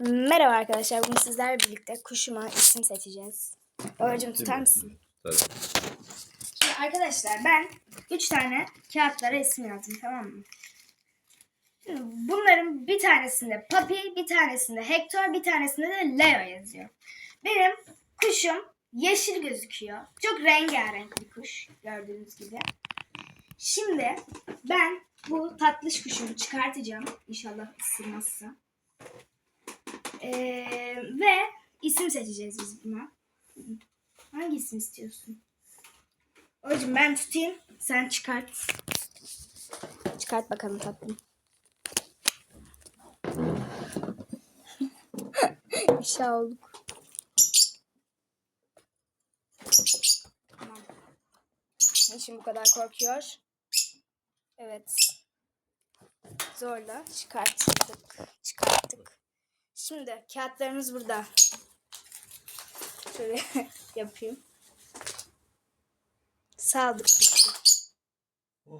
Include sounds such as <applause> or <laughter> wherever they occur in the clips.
Merhaba arkadaşlar. Bugün sizlerle birlikte kuşuma isim seçeceğiz. Babacığım tutar mısın? Tabii. Şimdi arkadaşlar ben 3 tane kağıtlara isim yazdım tamam mı? Şimdi bunların bir tanesinde Papi, bir tanesinde Hector, bir tanesinde de Leo yazıyor. Benim kuşum yeşil gözüküyor. Çok rengarenk bir kuş gördüğünüz gibi. Şimdi ben bu tatlış kuşumu çıkartacağım. İnşallah ısırmazsa. Ve isim seçeceğiz biz buna. Hangi isim istiyorsun? Hocam ben tutayım. Sen çıkart. Çıkart bakalım tatlım. <laughs> Şey olduk. Tamam. Niçin bu kadar korkuyor? Evet. Zorla çıkarttık. Çıkarttık. Şimdi kağıtlarımız burada. Şöyle <laughs> yapayım. Saldık. Hı,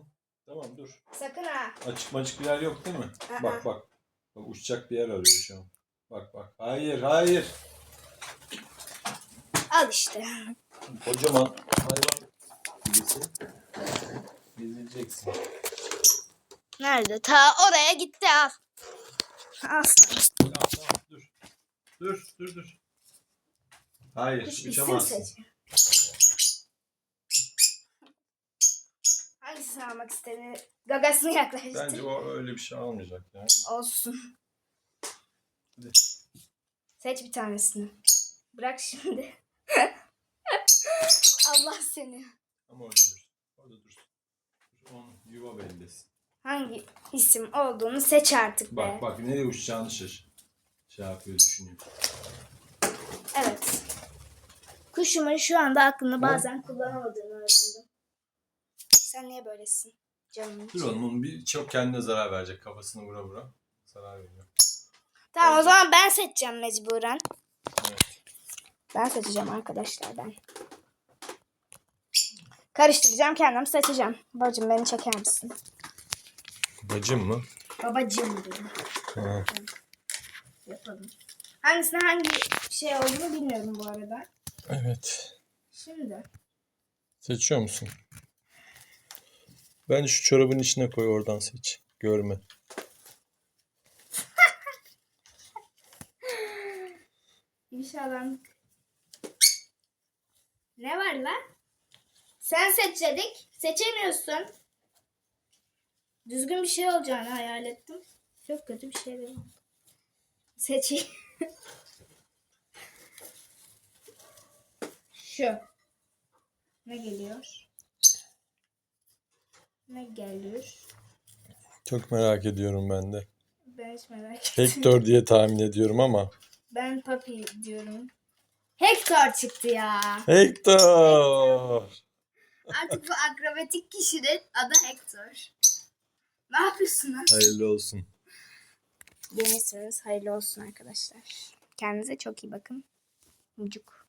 Tamam dur. Sakın ha. Açık maçık bir yer yok değil mi? Aa. Bak bak. Bak uçacak bir yer arıyor şu an. Bak bak. Hayır hayır. Al işte. Kocaman hayvan birisi. Gezileceksin. Nerede? Ta oraya gitti al. Aslan. Tamam tamam dur. Dur dur dur. Hayır isim uçamazsın. seç. Hangisini almak istedi? Gagasını yaklaştı. Bence o öyle bir şey almayacak ya. Olsun. Hadi. Seç bir tanesini. Bırak şimdi. <laughs> Allah seni. Ama orada dur. Orada. Dur, Onun yuva bellesin. Hangi isim olduğunu seç artık be. Bak bak nereye uçacağını şaş. Şey yapıyor düşünüyor. Evet. Kuşumun şu anda aklını bazen kullanamadığını öğrendim. Sen niye böylesin? Canım. Dur oğlum onun bir çok kendine zarar verecek. Kafasını vura vura. Zarar veriyor. Tamam o zaman ben seçeceğim mecburen. Evet. Ben seçeceğim arkadaşlar ben. Karıştıracağım kendim seçeceğim. Bacım beni çeker misin? Bacım mı? Babacım dedim. Ha. Yapalım. Hangisine hangi şey olduğunu bilmiyorum bu arada. Evet. Şimdi. Seçiyor musun? Bence şu çorabın içine koy oradan seç. Görme. <laughs> İnşallah. Ne var lan? Sen seç dedik. Seçemiyorsun. Düzgün bir şey olacağını hayal ettim. Çok kötü bir şey değil. Seçeyim. <laughs> Şu. Ne geliyor? Ne geliyor? Çok merak ediyorum ben de. Ben hiç merak ettim. Hector diye tahmin ediyorum ama. Ben Papi diyorum. Hector çıktı ya. Hector! Artık bu akrobatik kişinin adı Hector. Ne yapıyorsun lan? Hayırlı olsun. Yeni hayırlı olsun arkadaşlar. Kendinize çok iyi bakın. Mucuk.